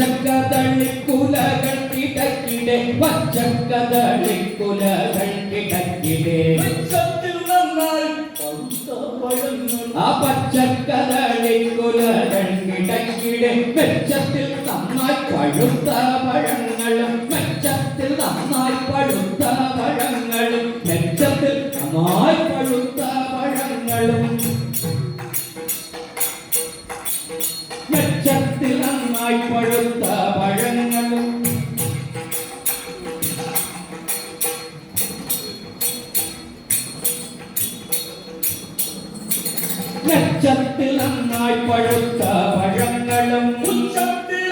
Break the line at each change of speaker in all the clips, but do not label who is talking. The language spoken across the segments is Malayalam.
പച്ചക്കതളിക്കുലകൾ കിടക്കിടെ പച്ചക്കതളിക്കുലകൾ കിടക്കിടെ. ആ പച്ചക്കതളിക്കുലകൾ കിടക്കിടെ മെച്ചത്തിൽ നന്നായി പഴുത്ത പഴങ്ങളും മെച്ചത്തിൽ നന്നായി പഴുത്ത പഴങ്ങളും മെച്ചത്തിൽ നന്നായി പഴുത്ത പഴങ്ങളും. മെച്ചത്തിൽ നന്നായി പഴുത്ത പഴങ്ങളും
ഉച്ചത്തിൽ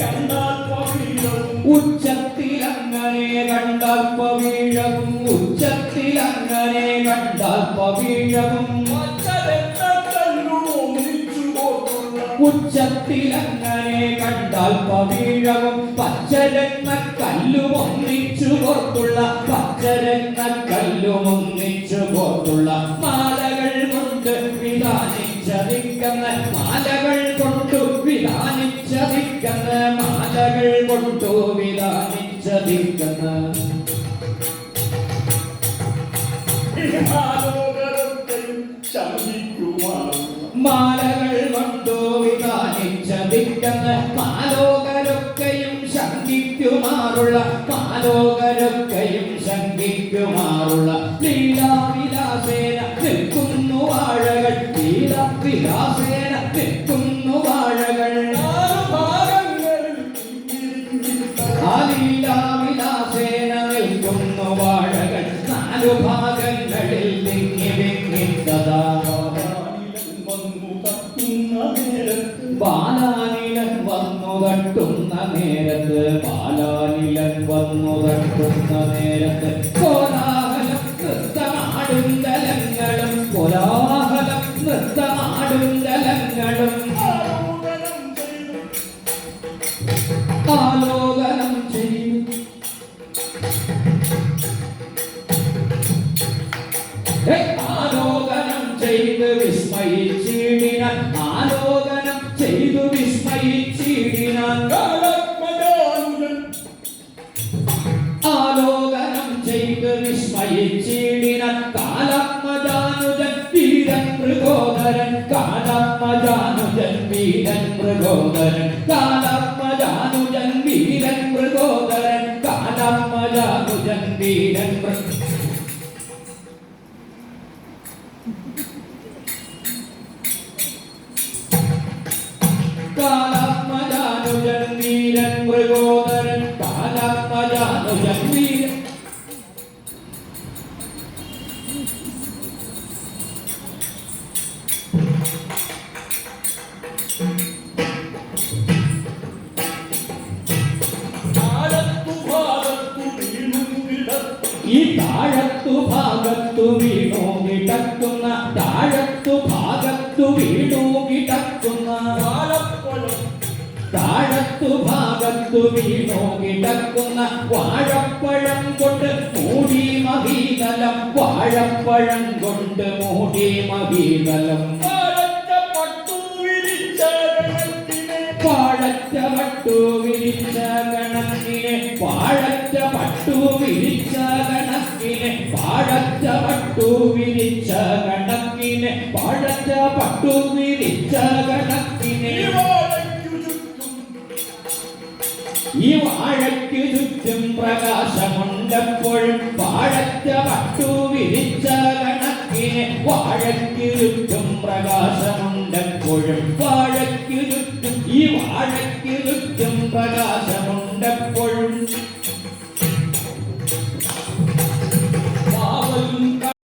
കണ്ടാൽ പവിഴവും
ഉച്ചത്തിലങ്ങനെ കണ്ടാൽ പവീഴവും ഉച്ചത്തിലങ്ങനെ കണ്ടാൽ പവീഴവും
ഉച്ചത്തിൽ
അങ്ങനെ കണ്ടാൽ പവീഴവും പച്ചരന്ന കല്ലും ഒന്നിച്ചു കോർത്തുള്ള പച്ചരത്ന കല്ലും ഒന്നിച്ചു കോർത്തുള്ള മാലകൾ മാലകൾ കൊണ്ടു വിധാനിച്ചതിക്കുന്ന മാലോകരൊക്കെയും ശങ്കിക്കുമാറുള്ള മാലോകരൊക്കെയും ശങ്കിക്കുമാറുള്ള ലീലാവിലാസേന നിൽക്കുന്നു വാഴകൾ. ലീലാവിലാസേന നിൽക്കുന്നു വാഴകൾ. ആ ലീലാവിലാസേന നിൽക്കുന്നു വാഴകൾ. നാലു തിങ്ങി വിങ്ങിത്തതാ
ബാലാനിലൻ വന്നു തട്ടുന്ന നേരത്ത്
ബാലാനിലൻ വന്നു തട്ടുന്ന നേരത്ത്. വന്നു തട്ടുന്ന നേരത്ത് കോലാഹലം കോലാഹലം നൃത്തമാടുന്തലങ്ങളും
ആലോകനം
ചെയ്യും ആലോകനം ചെയ്ത് വിസ്മയിച്ചിടിനാൻ ആലോകനം ചെയ്തു വിസ്മയിച്ചിടിനാൻ ആലോകനം ചെയ്ത് വിസ്മയിച്ചിടിനാൻ കാലമ്മജാനുജൻ വീരൻ മൃഗോദരൻ കാലമ്മജാനുജൻ വീരൻ മൃഗോദരൻ കാലമ്മജാനുജൻ വീരൻ മൃഗോദരൻ കാലമ്മജാനുജൻ വീരൻ ഈ താഴത്തു ഭാഗത്തു വീണോ കിടക്കുന്ന താഴത്തു ഭാഗത്തു താഴത്തു ഭാഗത്തു വീണോ കിടക്കുന്ന വാഴപ്പഴം കൊണ്ട് മൂടി മഹീതലം. വാഴപ്പഴം കൊണ്ട് മൂടി മഹീതലം.
കാലത്ത പട്ടു വിരിച്ച
കണക്കിനെ വാഴച്ച പട്ടു വിരിച്ച കണക്കിനെ വാഴച്ച പട്ടു വിരിച്ച കണക്കിനെ വാഴച്ച പട്ടു വിരിച്ച കണക്കിനെ ഈ വാഴയ്ക്ക് ചുറ്റും പ്രകാശമുണ്ടപ്പോഴും വാഴച്ച പട്ടു വിരിച്ച കണക്കിനെ വാഴയ്ക്ക് ചുറ്റും പ്രകാശമുണ്ടപ്പോഴും വാഴയ്ക്ക് ചുറ്റും ഈ വാഴയ്ക്ക് ചുറ്റും പ്രകാശമുണ്ടപ്പോഴും